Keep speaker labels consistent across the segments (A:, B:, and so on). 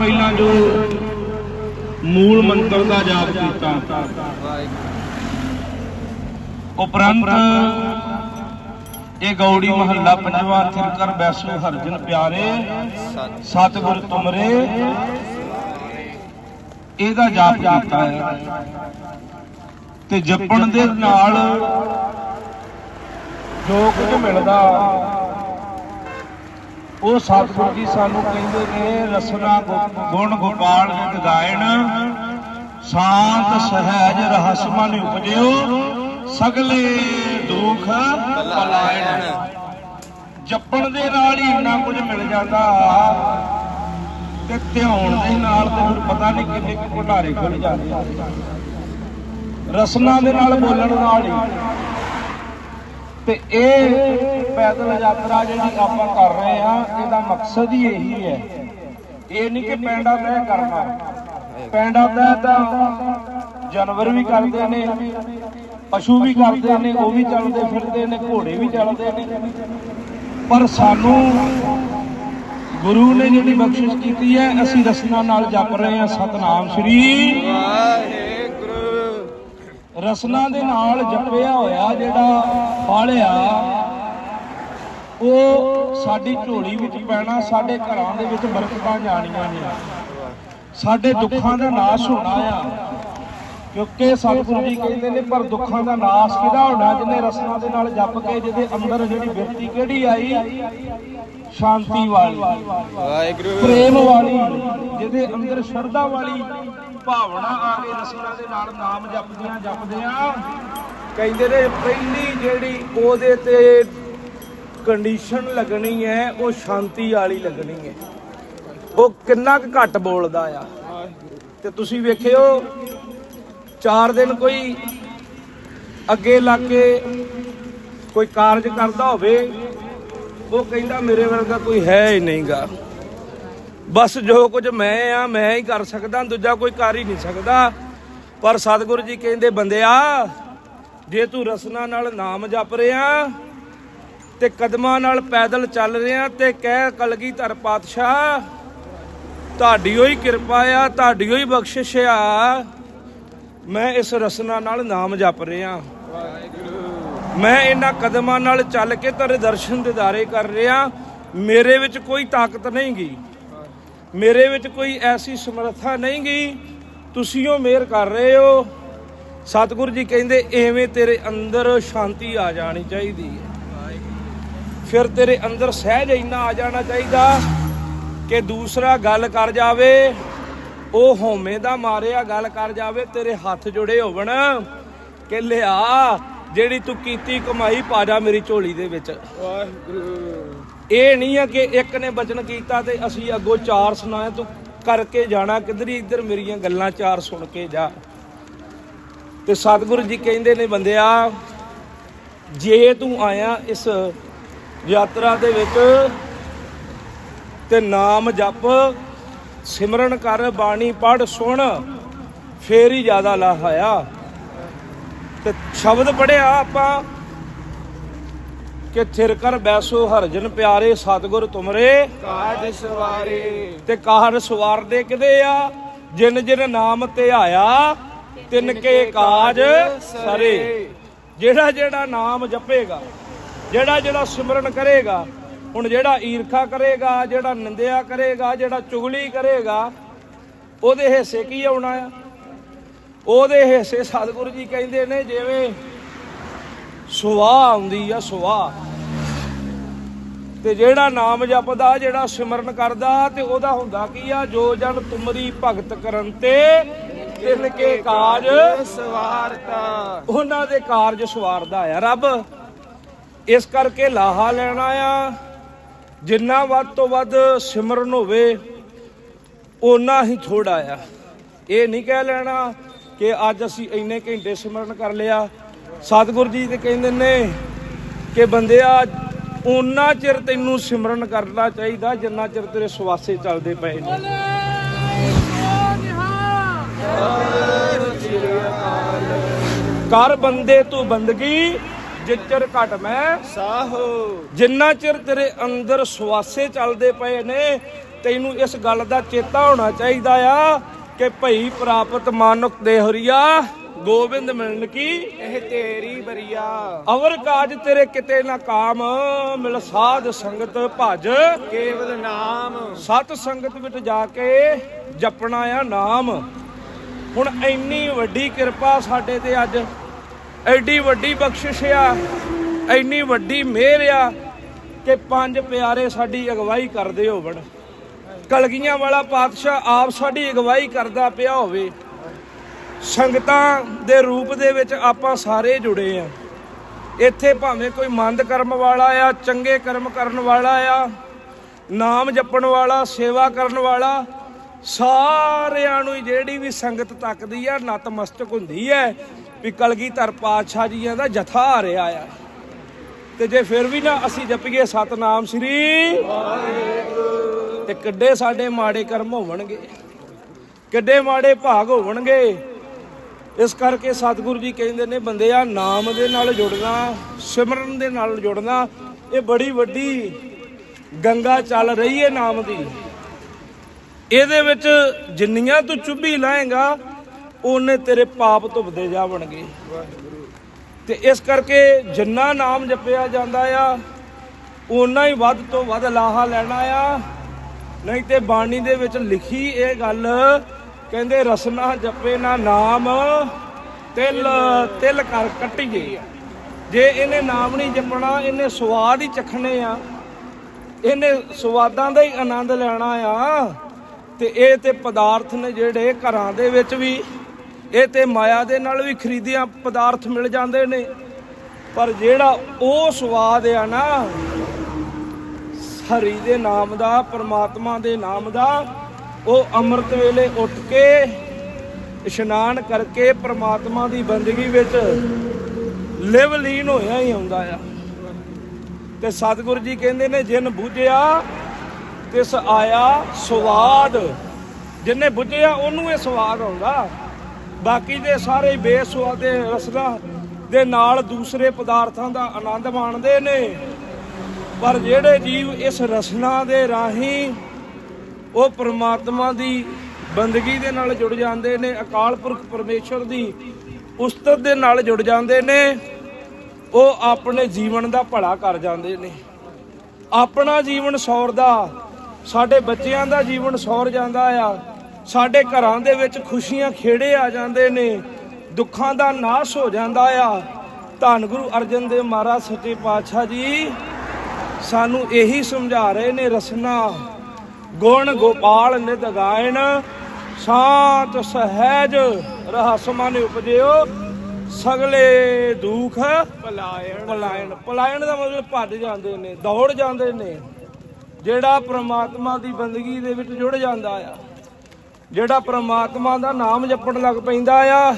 A: ਪਹਿਲਾਂ ਜੋ ਮੂਲ ਮੰਤਰ ਦਾ ਜਾਪ ਕੀਤਾ, ਉਪਰੰਤ ਇਹ ਗੌੜੀ ਮਹੱਲਾ ਪੰਜਵਾਂ ਥਿਰਕਰ ਬੈਸੋ ਹਰਜਨ ਪਿਆਰੇ, ਸਤਿਗੁਰ ਤੁਮਰੇ, ਇਹਦਾ ਜਾਪ ਕੀਤਾ ਹੈ। ਤੇ ਜਪਣ ਦੇ ਨਾਲ ਜੋ ਕੁਝ ਮਿਲਦਾ ਉਹ ਸਤਿਗੁਰੂ ਜੀ ਸਾਨੂੰ ਕਹਿੰਦੇ ਨੇ, ਰਸਨਾ ਗੁਣ ਗੋਪਾਲ ਨਿਤ ਗਾਇਣ ਸ਼ਾਂਤ ਸਹਿਜ ਰਹਸ ਉਪਜਿਓ, ਸਗਲੇ ਦੁਖ ਪਲਾਇਣ ਜਪਣ ਦੇ ਨਾਲ ਹੀ ਇੰਨਾ ਕੁਝ ਮਿਲ ਜਾਂਦਾ ਤੇ ਧਿਆਉਣ ਦੇ ਨਾਲ ਤੇ ਫਿਰ ਪਤਾ ਨਹੀਂ ਕਿੰਨੇ ਕੁ ਭੰਡਾਰੇ ਖੁੱਲ ਜਾਂਦੇ ਆ। ਰਸਨਾ ਦੇ ਨਾਲ ਬੋਲਣ ਨਾਲ ਹੀ ਤੇ ਇਹ ਪੈਦਲ ਯਾਤਰਾ ਜਿਹੜੀ ਆਪਾਂ ਕਰ ਰਹੇ ਆ ਇਹਦਾ ਮਕਸਦ ਹੀ ਇਹੀ ਹੈ। ਇਹ ਨਹੀਂ ਕਿ ਪੈਂਡਾ ਤੈਅ ਕਰਨਾ। ਪੈਂਡਾ ਤੈਅ ਤਾਂ ਜਾਨਵਰ ਵੀ ਕਰਦੇ ਨੇ, ਪਸ਼ੂ ਵੀ ਕਰਦੇ ਨੇ, ਉਹ ਵੀ ਚੱਲਦੇ ਫਿਰਦੇ ਨੇ, ਘੋੜੇ ਵੀ ਚੱਲਦੇ ਨੇ। ਪਰ ਸਾਨੂੰ ਗੁਰੂ ਨੇ ਜਿਹੜੀ ਬਖਸ਼ਿਸ਼ ਕੀਤੀ ਹੈ, ਅਸੀਂ ਰਸਨਾ ਨਾਲ ਜਪ ਰਹੇ ਹਾਂ, ਸਤਨਾਮ ਸ੍ਰੀ
B: ਵਾਹਿਗੁਰੂ
A: ਰਸਨਾ ਦੇ ਨਾਲ ਜਪਿਆ ਹੋਇਆ ਜਿਹੜਾ ਪਾਲਿਆ ਉਹ ਸਾਡੀ ਝੋਲੀ ਵਿੱਚ ਪੈਣਾ ਸਾਡੇ ਘਰਾਂ ਦੇ ਵਿੱਚ ਬਰਕਤਾਂ ਜਾਣੀਆਂ ਨੇ। ਸਾਡੇ ਦੁੱਖਾਂ ਦਾ ਨਾਸ਼ ਹੋਣਾ ਆ। ਕਿਉਂਕਿ ਸਤਿਗੁਰੂ ਜੀ ਕਹਿੰਦੇ ਨੇ ਪਰ ਦੁੱਖਾਂ ਦਾ ਨਾਸ਼ ਕਿਹਦਾ ਹੋਣਾ? ਜਿਹਨੇ ਰਸਨਾ ਦੇ ਨਾਲ ਜਪ ਕੇ ਜਿਹਦੇ ਅੰਦਰ ਜਿਹੜੀ ਬਿਰਤੀ ਕਿਹੜੀ ਆਈ? ਸ਼ਾਂਤੀ ਵਾਲੀ।
B: ਵਾਹਿਗੁਰੂ।
A: ਪ੍ਰੇਮ ਵਾਲੀ। ਜਿਹਦੇ ਅੰਦਰ ਸ਼ਰਧਾ ਵਾਲੀ। ਭਾਵਨਾ ਆ ਕੇ ਰਸਨਾ ਦੇ ਨਾਲ ਨਾਮ ਜਪਦਿਆਂ ਜਪਦਿਆਂ। ਕਹਿੰਦੇ ਨੇ ਪਹਿਲੀ ਜਿਹੜੀ ਉਹਦੇ ਤੇ ਕੰਡੀਸ਼ਨ ਲੱਗਣੀ ਹੈ, ਉਹ ਸ਼ਾਂਤੀ ਵਾਲੀ ਲੱਗਣੀ ਹੈ। ਉਹ ਕਿੰਨਾ ਕੁ ਘੱਟ ਬੋਲਦਾ ਆ। ਤੇ ਤੁਸੀਂ ਵੇਖਿਓ, ਚਾਰ ਦਿਨ ਕੋਈ ਅੱਗੇ ਲੱਗ ਕੇ ਕੋਈ ਕਾਰਜ ਕਰਦਾ ਹੋਵੇ, ਉਹ ਕਹਿੰਦਾ ਮੇਰੇ ਵਰਗਾ ਕੋਈ ਹੈ ਹੀ ਨਹੀਂਗਾ। ਬਸ ਜੋ ਕੁਝ ਮੈਂ ਆ, ਮੈਂ ਹੀ ਕਰ ਸਕਦਾ, ਦੂਜਾ ਕੋਈ ਕਰ ਹੀ ਨਹੀਂ ਸਕਦਾ। ਪਰ ਸਤਿਗੁਰੂ ਜੀ ਕਹਿੰਦੇ, ਬੰਦਿਆ, ਜੇ ਤੂੰ ਰਸਨਾ ਨਾਲ ਨਾਮ ਜਪ ਰਿਹਾ ਤੇ ਕਦਮਾਂ ਨਾਲ ਪੈਦਲ ਚੱਲ ਰਿਹਾ ਤੇ ਕਹਿ ਕਲਗੀ ਧਰ ਪਾਤਸ਼ਾਹ, ਤੁਹਾਡੀ ਹੋਈ ਕਿਰਪਾ ਆ, ਤੁਹਾਡੀ ਹੋਈ ਬਖਸ਼ਿਸ਼ ਆ। ਮੈਂ ਇਸ ਰਸਨਾ ਨਾਲ ਨਾਮ ਜਪ ਰਿਹਾ। ਮੈਂ ਇਹਨਾਂ ਕਦਮਾਂ ਨਾਲ ਚੱਲ ਕੇ ਤੇਰੇ ਦਰਸ਼ਨ ਦਿਦਾਰੇ ਕਰ ਰਿਹਾ। ਮੇਰੇ ਵਿੱਚ ਕੋਈ ਤਾਕਤ ਨਹੀਂ ਗਈ ਮੇਰੇ ਵਿੱਚ ਕੋਈ ਐਸੀ ਸਮਰੱਥਾ ਨਹੀਂ ਗਈ ਤੁਸੀਂ ਉਹ ਮਿਹਰ ਕਰ ਰਹੇ ਹੋ। ਸਤਿਗੁਰੂ ਜੀ ਕਹਿੰਦੇ, ਐਵੇਂ ਤੇਰੇ ਅੰਦਰ ਸ਼ਾਂਤੀ ਆ ਜਾਣੀ ਚਾਹੀਦੀ ਹੈ। ਫਿਰ ਤੇਰੇ ਅੰਦਰ ਸਹਿਜ ਇੰਨਾ ਆ ਜਾਣਾ ਚਾਹੀਦਾ ਕਿ ਦੂਸਰਾ ਗੱਲ ਕਰ ਜਾਵੇ, ਉਹ ਹਉਮੈ ਦਾ ਮਾਰਿਆ ਗੱਲ ਕਰ ਜਾਵੇ, ਤੇਰੇ ਹੱਥ ਜੁੜੇ ਹੋਵਣ ਕਿ ਲਿਆ, ਜਿਹੜੀ ਤੂੰ ਕੀਤੀ ਕਮਾਈ ਪਾ ਜਾ ਮੇਰੀ ਝੋਲੀ ਦੇ ਵਿੱਚ।
B: ਵਾਹਿਗੁਰੂ।
A: ਇਹ ਨਹੀਂ ਆ ਕਿ ਇੱਕ ਨੇ ਬਚਨ ਕੀਤਾ ਤੇ ਅਸੀਂ ਅੱਗੋਂ ਚਾਰ ਸੁਣਾਏ, ਤੂੰ ਕਰਕੇ ਜਾਣਾ, ਕਿਧਰੀ ਇੱਧਰ ਮੇਰੀਆਂ ਗੱਲਾਂ ਚਾਰ ਸੁਣ ਕੇ ਜਾ। ਤੇ ਸਤਿਗੁਰੂ ਜੀ ਕਹਿੰਦੇ ਨੇ, ਬੰਦਿਆ, ਜੇ ਤੂੰ ਆਇਆ ਇਸ ਯਾਤਰਾ ਦੇ ਵਿੱਚ ਤੇ ਨਾਮ ਜਪ, ਸਿਮਰਨ ਕਰ, ਬਾਣੀ ਪੜ ਸੁਣ, ਫੇਰ ਹੀ ਜ਼ਿਆਦਾ ਲਾਹ ਆਇਆ ਤੇ ਸ਼ਬਦ ਪੜਿਆ ਆਪਾਂ ਕਿ ਥਿਰ ਕਰ ਬੈਸੋ ਹਰਜਨ ਪਿਆਰੇ ਸਤਿਗੁਰ ਤੁਮਰੇ।
B: ਕਾਜ ਸਵਾਰੇ।
A: ਤੇ ਕਾਰ ਸਵਾਰਦੇ ਕਿਦੇ ਆ? ਜਿਨ ਜਿਨ ਨਾਮ ਧਿਆਇਆ ਤਿਨ ਕੇ ਕਾਜ ਸਰੇ। ਜਿਹੜਾ ਜਿਹੜਾ ਨਾਮ ਜਪੇਗਾ ਜਿਹੜਾ ਜਿਹੜਾ ਸਿਮਰਨ ਕਰੇਗਾ ਹੁਣ ਜਿਹੜਾ ਈਰਖਾ ਕਰੇਗਾ ਜਿਹੜਾ ਨਿੰਦਿਆ ਕਰੇਗਾ ਜਿਹੜਾ ਚੁਗਲੀ ਕਰੇਗਾ ਉਹਦੇ ਹਿੱਸੇ ਕੀ ਆਉਣਾ ਆ? ਉਹਦੇ ਹਿੱਸੇ ਸਤਿਗੁਰੂ ਜੀ ਕਹਿੰਦੇ ਨੇ ਜਿਵੇਂ ਸੁਆਹ ਆਉਂਦੀ ਆ ਸੁਆਹ। ਤੇ ਜਿਹੜਾ ਨਾਮ ਜਪਦਾ ਜਿਹੜਾ ਸਿਮਰਨ ਕਰਦਾ ਤੇ ਉਹਦਾ ਹੁੰਦਾ ਕੀ ਆ? ਜੋ ਜਨ ਤੁਮਰੀ ਭਗਤ ਕਰਨ ਤੇ ਤਿਨ ਕੇ ਕਾਜ
B: ਸਵਾਰਤਾ।
A: ਉਹਨਾਂ ਦੇ ਕਾਰਜ ਸਵਾਰਦਾ ਆ ਰੱਬ। ਇਸ ਕਰਕੇ ਲਾਹਾ ਲੈਣਾ ਆ। ਜਿੰਨਾ ਵੱਧ ਤੋਂ ਵੱਧ ਸਿਮਰਨ ਹੋਵੇ ਓਨਾ ਹੀ ਥੋੜਾ ਆ। ਇਹ ਨਹੀਂ ਕਹਿ ਲੈਣਾ ਕਿ ਅੱਜ ਅਸੀਂ ਇੰਨੇ ਘੰਟੇ ਸਿਮਰਨ ਕਰ ਲਿਆ। ਸਤਿਗੁਰੂ ਜੀ ਤੇ ਕਹਿੰਦੇ ਨੇ ਕਿ ਬੰਦਿਆ ਓਨਾ ਚਿਰ ਤੈਨੂੰ ਸਿਮਰਨ ਕਰਨਾ ਚਾਹੀਦਾ, ਜਿੰਨਾ ਚਿਰ ਤੇਰੇ ਸਵਾਸੇ ਚੱਲਦੇ ਪਏ ਨੇ। ਕਰ ਬੰਦੇ ਤੂੰ ਬੰਦਗੀ ਜਿੱਚਰ ਘਟ ਮੈਂ
B: ਸਾਹੋ।
A: ਜਿੰਨਾ ਚਿਰ ਤੇਰੇ ਅੰਦਰ ਸਵਾਸੇ ਚੱਲਦੇ ਪਏ ਨੇ, ਤੈਨੂੰ ਇਸ ਗੱਲ ਦਾ ਚੇਤਾ ਹੋਣਾ ਚਾਹੀਦਾ ਆ ਕਿ ਭਈ ਪ੍ਰਾਪਤ ਮਾਨੁਕ ਦੇ ਹਰੀਆ ਗੋਬਿੰਦ ਮਿਲਣ ਕੀ?
B: ਇਹ ਤੇਰੀ ਬਰੀਆ।
A: ਅਵਰ ਕਾਜ ਤੇਰੇ ਕਿਤੇ ਨਾ ਕਾਮ ਮਿਲ ਸਾਧ ਸੰਗਤ ਭਜ।
B: ਕੇਵਲ ਨਾਮ।
A: ਸਤ ਸੰਗਤ ਵਿੱਚ ਜਾ ਕੇ ਜਪਣਾ ਆ ਨਾਮ। ਹੁਣ ਇੰਨੀ ਵੱਡੀ ਕਿਰਪਾ ਸਾਡੇ ਤੇ ਅੱਜ। ਐਡੀ ਵੱਡੀ ਬਖਸ਼ਿਸ਼ ਆ ਇੰਨੀ ਵੱਡੀ ਮਿਹਰ ਆ ਕਿ ਪੰਜ ਪਿਆਰੇ ਸਾਡੀ ਅਗਵਾਈ ਕਰਦੇ ਹੋਵਣ ਕਲਗੀਆਂ ਵਾਲਾ ਪਾਤਸ਼ਾਹ ਆਪ ਸਾਡੀ ਅਗਵਾਈ ਕਰਦਾ ਪਿਆ ਹੋਵੇ। ਸੰਗਤਾਂ ਦੇ ਰੂਪ ਦੇ ਵਿੱਚ ਆਪਾਂ ਸਾਰੇ ਜੁੜੇ ਆ। ਇੱਥੇ ਭਾਵੇਂ ਕੋਈ ਮੰਦ ਕਰਮ ਵਾਲਾ ਆ, ਚੰਗੇ ਕਰਮ ਕਰਨ ਵਾਲਾ ਆ, ਨਾਮ ਜਪਣ ਵਾਲਾ, ਸੇਵਾ ਕਰਨ ਵਾਲਾ, ਸਾਰਿਆਂ ਨੂੰ ਜਿਹੜੀ ਵੀ ਸੰਗਤ ਤੱਕਦੀ ਆ ਨਤਮਸਤਕ ਹੁੰਦੀ ਹੈ ਵੀ ਕਲਗੀਧਰ ਪਾਤਸ਼ਾਹ ਜੀਆਂ ਦਾ ਜਥਾ ਆ ਰਿਹਾ ਆ। ਤੇ ਜੇ ਫਿਰ ਵੀ ਨਾ ਅਸੀਂ ਜਪੀਏ ਸਤਨਾਮ ਸ੍ਰੀ ਤੇ ਕਿੱਡੇ ਸਾਡੇ ਮਾੜੇ ਕਰਮ ਹੋਵਣਗੇ, ਕਿੱਡੇ ਮਾੜੇ ਭਾਗ ਹੋਵਣਗੇ ਇਸ ਕਰਕੇ ਸਤਿਗੁਰੂ ਜੀ ਕਹਿੰਦੇ ਨੇ, ਬੰਦਿਆ, ਨਾਮ ਦੇ ਨਾਲ ਜੁੜਨਾ, ਸਿਮਰਨ ਦੇ ਨਾਲ ਜੁੜਨਾ, ਇਹ ਬੜੀ ਵੱਡੀ ਗੰਗਾ ਚੱਲ ਰਹੀ ਹੈ ਨਾਮ ਦੀ। ਇਹਦੇ ਵਿੱਚ ਜਿੰਨੀਆਂ ਤੂੰ ਚੁੱਭੀ ਲਾਏਗਾ, ਉਹਨੇ ਤੇਰੇ ਪਾਪ ਧੁੱਪਦੇ ਜਾਵਣਗੇ ਤੇ ਇਸ ਕਰਕੇ ਜਿੰਨਾ ਨਾਮ ਜਪਿਆ ਜਾਂਦਾ ਆ, ਓਨਾ ਹੀ ਵੱਧ ਤੋਂ ਵੱਧ ਲਾਹਾ ਲੈਣਾ ਆ। ਨਹੀਂ ਤੇ ਬਾਣੀ ਦੇ ਵਿੱਚ ਲਿਖੀ ਇਹ ਗੱਲ ਕਹਿੰਦੇ ਰਸਨਾ ਜਪੇ ਨਾ ਨਾਮ, ਤਿਲ ਤਿਲ ਕਰ ਕੱਟੀਏ। ਜੇ ਇਹਨੇ ਨਾਮ ਨਹੀਂ ਜਪਣਾ, ਇਹਨੇ ਸਵਾਦ ਹੀ ਚਖਣੇ ਆ। ਇਹਨੇ ਸਵਾਦਾਂ ਦਾ ਹੀ ਆਨੰਦ ਲੈਣਾ ਆ। ਤੇ ਇਹ ਤੇ ਪਦਾਰਥ ਨੇ ਜਿਹੜੇ ਘਰਾਂ ਦੇ ਵਿੱਚ ਵੀ, ਇਹ ਤੇ ਮਾਇਆ ਦੇ ਨਾਲ ਵੀ ਖਰੀਦਿਆ ਪਦਾਰਥ ਮਿਲ ਜਾਂਦੇ ਨੇ। ਪਰ ਜਿਹੜਾ ਉਹ ਸਵਾਦ ਆ ਨਾ, ਹਰੀ ਦੇ ਨਾਮ ਦਾ, ਪ੍ਰਮਾਤਮਾ ਦੇ ਨਾਮ ਦਾ ਉਹ ਅੰਮ੍ਰਿਤ ਵੇਲੇ ਉੱਠ ਕੇ ਇਸ਼ਨਾਨ ਕਰਕੇ ਪ੍ਰਮਾਤਮਾ ਦੀ ਬੰਦਗੀ ਵਿੱਚ ਲਿਵ ਲੀਨ ਹੋਇਆ ਹੀ ਆਉਂਦਾ ਆ। ਤੇ ਸਤਿਗੁਰੂ ਜੀ ਕਹਿੰਦੇ ਨੇ, ਜਿਨ ਬੁਝਿਆ, ਤਿਸ ਆਇਆ ਸਵਾਦ। ਜਿਨੇ ਬੁਝਿਆ, ਉਹਨੂੰ ਇਹ ਸਵਾਦ ਆਉਂਦਾ। ਬਾਕੀ ਦੇ ਸਾਰੇ ਬੇਸਵਾਦੇ ਰਸਨਾ ਦੇ ਨਾਲ ਦੂਸਰੇ ਪਦਾਰਥਾਂ ਦਾ ਆਨੰਦ ਮਾਣਦੇ ਨੇ। ਪਰ ਜਿਹੜੇ ਜੀਵ ਇਸ ਰਸਨਾ ਦੇ ਰਾਹੀਂ ਉਹ ਪ੍ਰਮਾਤਮਾ ਦੀ ਬੰਦਗੀ ਦੇ ਨਾਲ ਜੁੜ ਜਾਂਦੇ ਨੇ, ਅਕਾਲ ਪੁਰਖ ਪਰਮੇਸ਼ਰ ਦੀ ਉਸਤਤ ਦੇ ਨਾਲ ਜੁੜ ਜਾਂਦੇ ਨੇ, ਉਹ ਆਪਣੇ ਜੀਵਨ ਦਾ ਭਲਾ ਕਰ ਜਾਂਦੇ ਨੇ। ਆਪਣਾ ਜੀਵਨ ਸੌਰਦਾ ਸਾਡੇ ਬੱਚਿਆਂ ਦਾ ਜੀਵਨ ਸੌਰ ਜਾਂਦਾ ਆ, ਸਾਡੇ ਘਰਾਂ ਦੇ ਵਿੱਚ ਖੁਸ਼ੀਆਂ ਖੇੜੇ ਆ ਜਾਂਦੇ ਨੇ, ਦੁੱਖਾਂ ਦਾ ਨਾਸ਼ ਹੋ ਜਾਂਦਾ ਆ। ਧੰਨ ਗੁਰੂ ਅਰਜਨ ਦੇਵ ਮਹਾਰਾਜ, ਸੱਚੇ ਪਾਤਸ਼ਾਹ ਜੀ, ਸਾਨੂੰ ਇਹੀ ਸਮਝਾ ਰਹੇ ਨੇ ਰਸਨਾ। ਗੁਣ ਗੋਪਾਲ ਨਿਧ ਗਾਇਨ ਸ਼ਾਂਤ ਸਹਿਜ ਰਹਸ ਮਨ ਉਪਜਿਓ ਸਗਲੇ ਦੁਖ
B: ਭਲਾਇਣ
A: ਪਲਾਇਣ। ਪਲਾਇਣ ਦਾ ਮਤਲਬ ਭੱਜ ਜਾਂਦੇ ਨੇ ਦੌੜ ਜਾਂਦੇ ਨੇ। ਜਿਹੜਾ ਪ੍ਰਮਾਤਮਾ ਦੀ ਬੰਦਗੀ ਦੇ ਵਿੱਚ ਜੁੜ ਜਾਂਦਾ ਆ ਜਿਹੜਾ ਪ੍ਰਮਾਤਮਾ ਦਾ ਨਾਮ ਜਪਣ ਲੱਗ ਪੈਂਦਾ ਆ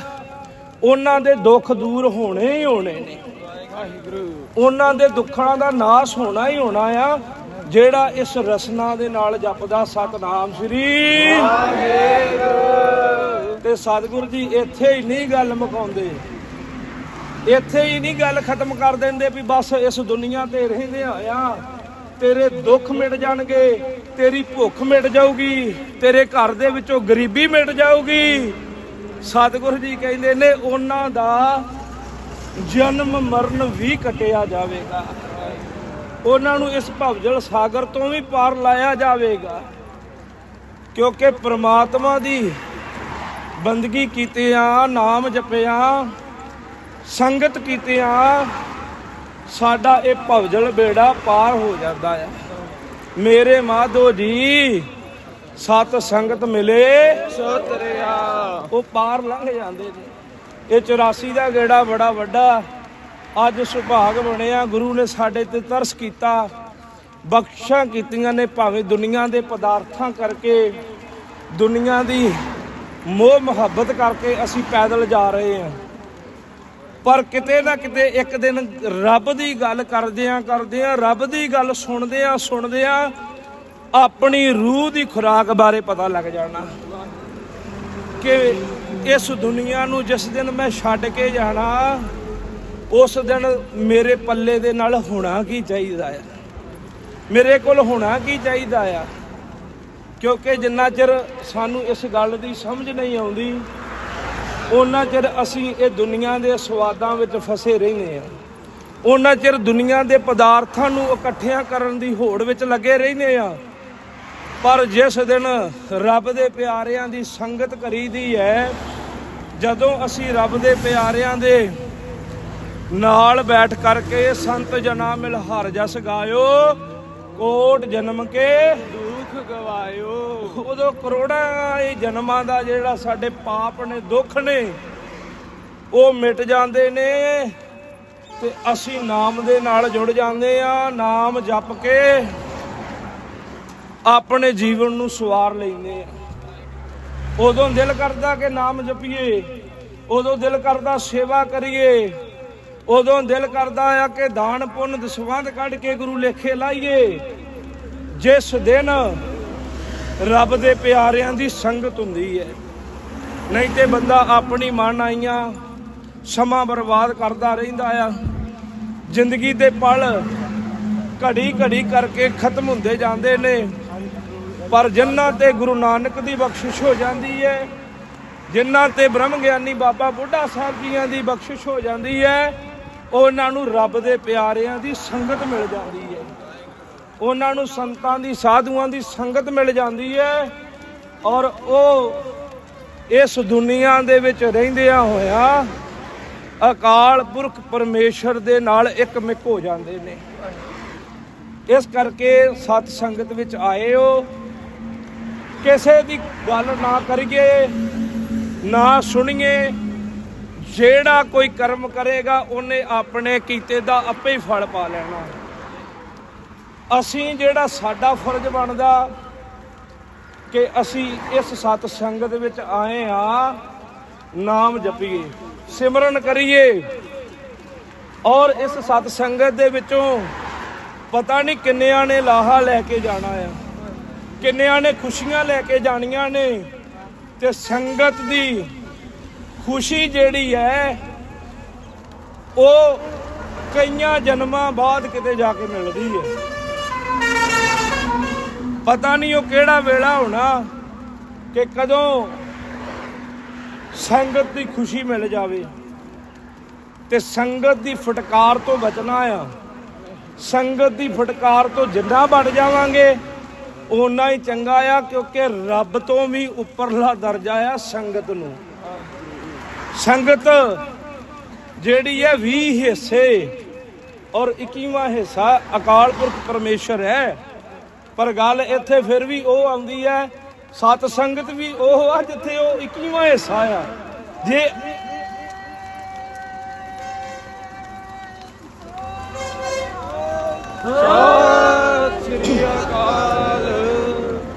A: ਉਹਨਾਂ ਦੇ ਦੁੱਖ ਦੂਰ ਹੋਣੇ ਹੀ ਹੋਣੇ ਨੇ। ਉਹਨਾਂ ਦੇ ਦੁੱਖਾਂ ਦਾ ਨਾਸ਼ ਹੋਣਾ ਹੀ ਹੋਣਾ ਆ ਜਿਹੜਾ ਇਸ ਰਸਨਾ ਦੇ ਨਾਲ ਜਪਦਾ ਸਤਨਾਮ ਸ੍ਰੀ ਤੇ ਸਤਿਗੁਰੂ ਜੀ ਇੱਥੇ ਹੀ ਨਹੀਂ ਗੱਲ ਮੁਕਾਉਂਦੇ। ਇੱਥੇ ਹੀ ਨਹੀਂ ਗੱਲ ਖਤਮ ਕਰ ਦਿੰਦੇ ਵੀ ਬਸ ਇਸ ਦੁਨੀਆ ਤੇ ਰਹਿੰਦੇ ਆ ਤੇਰੇ ਦੁੱਖ ਮਿਟ ਜਾਣਗੇ ਤੇਰੀ ਭੁੱਖ ਮਿਟ ਜਾਊਗੀ ਤੇਰੇ ਘਰ ਦੇ ਵਿੱਚੋਂ ਗਰੀਬੀ ਮਿਟ ਜਾਊਗੀ। ਸਤਿਗੁਰੂ ਜੀ ਕਹਿੰਦੇ ਨੇ ਉਹਨਾਂ ਦਾ ਜਨਮ ਮਰਨ ਵੀ ਕਟਿਆ ਜਾਵੇਗਾ। ਉਹਨਾਂ ਨੂੰ ਇਸ ਭਵਜਲ ਸਾਗਰ ਤੋਂ ਵੀ ਪਾਰ ਲਾਇਆ ਜਾਵੇਗਾ। ਕਿਉਂਕਿ ਪ੍ਰਮਾਤਮਾ ਦੀ ਬੰਦਗੀ ਕੀਤਿਆਂ ਨਾਮ ਜਪਿਆ ਸੰਗਤ ਕੀਤਿਆਂ ਸਾਡਾ ਇਹ ਭਵਜਲ ਬੇੜਾ ਪਾਰ ਹੋ ਜਾਂਦਾ ਆ ਮੇਰੇ ਮਾਧੋ ਜੀ ਸਤ ਸੰਗਤ ਮਿਲੇ।
B: ਸੋ ਤਰਿਆ
A: ਉਹ ਪਾਰ ਲੰਘ ਜਾਂਦੇ ਨੇ। ਇਹ 84 ਦਾ ਗੇੜਾ ਬੜਾ ਵੱਡਾ। ਅੱਜ ਸੁਭਾਗ ਬਣਿਆ, ਗੁਰੂ ਨੇ ਸਾਡੇ ਤੇ ਤਰਸ ਕੀਤਾ, ਬਖਸ਼ਾਂ ਕੀਤੀਆਂ ਨੇ ਭਾਵੇਂ ਦੁਨੀਆ ਦੇ ਪਦਾਰਥਾਂ ਕਰਕੇ, ਦੁਨੀਆ ਦੀ ਮੋਹ ਮੁਹੱਬਤ ਕਰਕੇ ਅਸੀਂ ਪੈਦਲ ਜਾ ਰਹੇ ਹਾਂ। ਪਰ ਕਿਤੇ ਨਾ ਕਿਤੇ ਇੱਕ ਦਿਨ ਰੱਬ ਦੀ ਗੱਲ ਕਰਦਿਆਂ ਕਰਦਿਆਂ, ਰੱਬ ਦੀ ਗੱਲ ਸੁਣਦਿਆਂ ਸੁਣਦਿਆਂ ਆਪਣੀ ਰੂਹ ਦੀ ਖੁਰਾਕ ਬਾਰੇ ਪਤਾ ਲੱਗ ਜਾਣਾ ਕਿ ਇਸ ਦੁਨੀਆ ਨੂੰ ਜਿਸ ਦਿਨ ਮੈਂ ਛੱਡ ਕੇ ਜਾਣਾ ਉਸ ਦਿਨ ਮੇਰੇ ਪੱਲੇ ਦੇ ਨਾਲ ਹੋਣਾ ਕੀ ਚਾਹੀਦਾ ਆ? ਮੇਰੇ ਕੋਲ ਹੋਣਾ ਕੀ ਚਾਹੀਦਾ ਆ? ਕਿਉਂਕਿ ਜਿੰਨਾ ਚਿਰ ਸਾਨੂੰ ਇਸ ਗੱਲ ਦੀ ਸਮਝ ਨਹੀਂ ਆਉਂਦੀ ਉਹਨਾਂ ਚਿਰ ਅਸੀਂ ਇਹ ਦੁਨੀਆ ਦੇ ਸਵਾਦਾਂ ਵਿੱਚ ਫਸੇ ਰਹਿੰਦੇ ਆ। ਉਹਨਾਂ ਚਿਰ ਦੁਨੀਆ ਦੇ ਪਦਾਰਥਾਂ ਨੂੰ ਇਕੱਠਿਆਂ ਕਰਨ ਦੀ ਹੋੜ ਵਿੱਚ ਲੱਗੇ ਰਹਿੰਦੇ ਆ। ਪਰ ਜਿਸ ਦਿਨ ਰੱਬ ਦੇ ਪਿਆਰਿਆਂ ਦੀ ਸੰਗਤ ਕਰੀਦੀ ਹੈ, ਜਦੋਂ ਅਸੀਂ ਰੱਬ ਦੇ ਪਿਆਰਿਆਂ ਦੇ ਨਾਲ ਬੈਠ ਕਰਕੇ ਸੰਤ ਜਨਾ ਮਿਲ ਹਰ ਜਸ ਗਾਇਓ, ਕੋਟ ਜਨਮ ਕੇ
B: ਦੁੱਖ ਗਵਾਇਓ।
A: ਉਦੋਂ ਕਰੋੜਾਂ ਇਹ ਜਨਮਾਂ ਦਾ ਜਿਹੜਾ ਸਾਡੇ ਪਾਪ ਨੇ, ਦੁੱਖ ਨੇ, ਉਹ ਮਿਟ ਜਾਂਦੇ ਨੇ ਤੇ ਅਸੀਂ ਨਾਮ ਦੇ ਨਾਲ ਜੁੜ ਜਾਂਦੇ ਆ ਨਾਮ ਜਪ ਕੇ ਆਪਣੇ ਜੀਵਨ ਨੂੰ ਸਵਾਰ ਲੈਂਦੇ ਆ ਉਦੋਂ ਦਿਲ ਕਰਦਾ ਕਿ ਨਾਮ ਜਪੀਏ, ਉਦੋਂ ਦਿਲ ਕਰਦਾ ਸੇਵਾ ਕਰੀਏ ਉਦੋਂ ਦਿਲ ਕਰਦਾ ਆ ਕਿ ਦਾਨ ਪੁੰਨ ਦਸਵੰਧ ਕੱਢ ਕੇ ਗੁਰੂ ਲੇਖੇ ਲਾਈਏ। ਜਿਸ ਦਿਨ ਰੱਬ ਦੇ ਪਿਆਰਿਆਂ ਦੀ ਸੰਗਤ ਹੁੰਦੀ ਹੈ ਨਹੀਂ ਤੇ ਬੰਦਾ ਆਪਣੀ ਮਨ ਆਈਆਂ ਸਮਾਂ ਬਰਬਾਦ ਕਰਦਾ ਰਹਿੰਦਾ ਆ। ਜ਼ਿੰਦਗੀ ਦੇ ਪਲ ਘੜੀ ਘੜੀ ਕਰਕੇ ਖਤਮ ਹੁੰਦੇ ਜਾਂਦੇ ਨੇ, ਪਰ ਜਿਨ੍ਹਾਂ ਤੇ ਗੁਰੂ ਨਾਨਕ ਦੀ ਬਖਸ਼ਿਸ਼ ਹੋ ਜਾਂਦੀ ਹੈ ਜਿਨ੍ਹਾਂ ਤੇ ਬ੍ਰਹਮ ਗਿਆਨੀ ਬਾਬਾ ਬੁੱਢਾ ਸਾਹਿਬ ਜੀਆਂ ਦੀ ਬਖਸ਼ਿਸ਼ ਹੋ ਜਾਂਦੀ ਹੈ ਉਹਨਾਂ ਨੂੰ ਰੱਬ ਦੇ ਪਿਆਰਿਆਂ ਦੀ ਸੰਗਤ ਮਿਲ ਜਾਂਦੀ ਹੈ। ਉਹਨਾਂ ਨੂੰ ਸੰਤਾਂ ਦੀ, ਸਾਧੂਆਂ ਦੀ ਸੰਗਤ ਮਿਲ ਜਾਂਦੀ ਹੈ ਔਰ ਉਹ ਇਸ ਦੁਨੀਆ ਦੇ ਵਿੱਚ ਰਹਿੰਦਿਆਂ ਹੋਇਆ ਅਕਾਲ ਪੁਰਖ ਪਰਮੇਸ਼ਰ ਦੇ ਨਾਲ ਇੱਕ ਮਿਕ ਹੋ ਜਾਂਦੇ ਨੇ। ਇਸ ਕਰਕੇ ਸਤ ਸੰਗਤ ਵਿੱਚ ਆਏ ਹੋ ਕਿਸੇ ਦੀ ਗੱਲ ਨਾ ਕਰੀਏ, ਨਾ ਸੁਣੀਏ ਜਿਹੜਾ ਕੋਈ ਕਰਮ ਕਰੇਗਾ, ਉਹਨੇ ਆਪਣੇ ਕੀਤੇ ਦਾ ਆਪੇ ਹੀ ਫਲ ਪਾ ਲੈਣਾ। ਅਸੀਂ ਜਿਹੜਾ ਸਾਡਾ ਫਰਜ਼ ਬਣਦਾ ਕਿ ਅਸੀਂ ਇਸ ਸਤ ਸੰਗਤ ਵਿੱਚ ਆਏ ਆ ਨਾਮ ਜਪੀਏ, ਸਿਮਰਨ ਕਰੀਏ। ਔਰ ਇਸ ਸਤ ਸੰਗਤ ਦੇ ਵਿੱਚੋਂ ਪਤਾ ਨਹੀਂ ਕਿੰਨਿਆਂ ਨੇ ਲਾਹਾ ਲੈ ਕੇ ਜਾਣਾ ਆ, ਕਿੰਨਿਆਂ ਨੇ ਖੁਸ਼ੀਆਂ ਲੈ ਕੇ ਜਾਣੀਆਂ ਨੇ, ਤੇ ਸੰਗਤ ਦੀ ਖੁਸ਼ੀ ਜਿਹੜੀ ਹੈ, ਉਹ ਕਈਆਂ ਜਨਮਾਂ ਬਾਅਦ ਕਿਤੇ ਜਾ ਕੇ ਮਿਲਦੀ ਹੈ। ਪਤਾ ਨਹੀਂ ਉਹ ਕਿਹੜਾ ਵੇਲਾ ਹੋਣਾ ਕਿ ਕਦੋਂ ਸੰਗਤ ਦੀ ਖੁਸ਼ੀ ਮਿਲ ਜਾਵੇ ਤੇ ਸੰਗਤ ਦੀ ਫਟਕਾਰ ਤੋਂ ਬਚਣਾ ਆ। ਸੰਗਤ ਦੀ ਫਟਕਾਰ ਤੋਂ ਜਿੰਨਾ ਬਚ ਜਾਵਾਂਗੇ, ਓਨਾ ਹੀ ਚੰਗਾ ਆ ਕਿਉਂਕਿ ਰੱਬ ਤੋਂ ਵੀ ਉੱਪਰਲਾ ਦਰਜਾ ਆ ਸੰਗਤ ਨੂੰ। ਸੰਗਤ, ਜਿਹੜੀ ਹੈ 20 ਹਿੱਸੇ ਔਰ 21ਵਾਂ ਹਿੱਸਾ ਅਕਾਲ ਪੁਰਖ ਪਰਮੇਸ਼ਰ ਹੈ। ਪਰ ਗੱਲ ਇੱਥੇ ਫਿਰ ਵੀ ਉਹ ਆਉਂਦੀ ਹੈ, ਸਤ ਸੰਗਤ ਵੀ ਉਹ ਆ ਜਿੱਥੇ ਉਹ 21ਵਾਂ ਹਿੱਸਾ ਆ। ਜੇ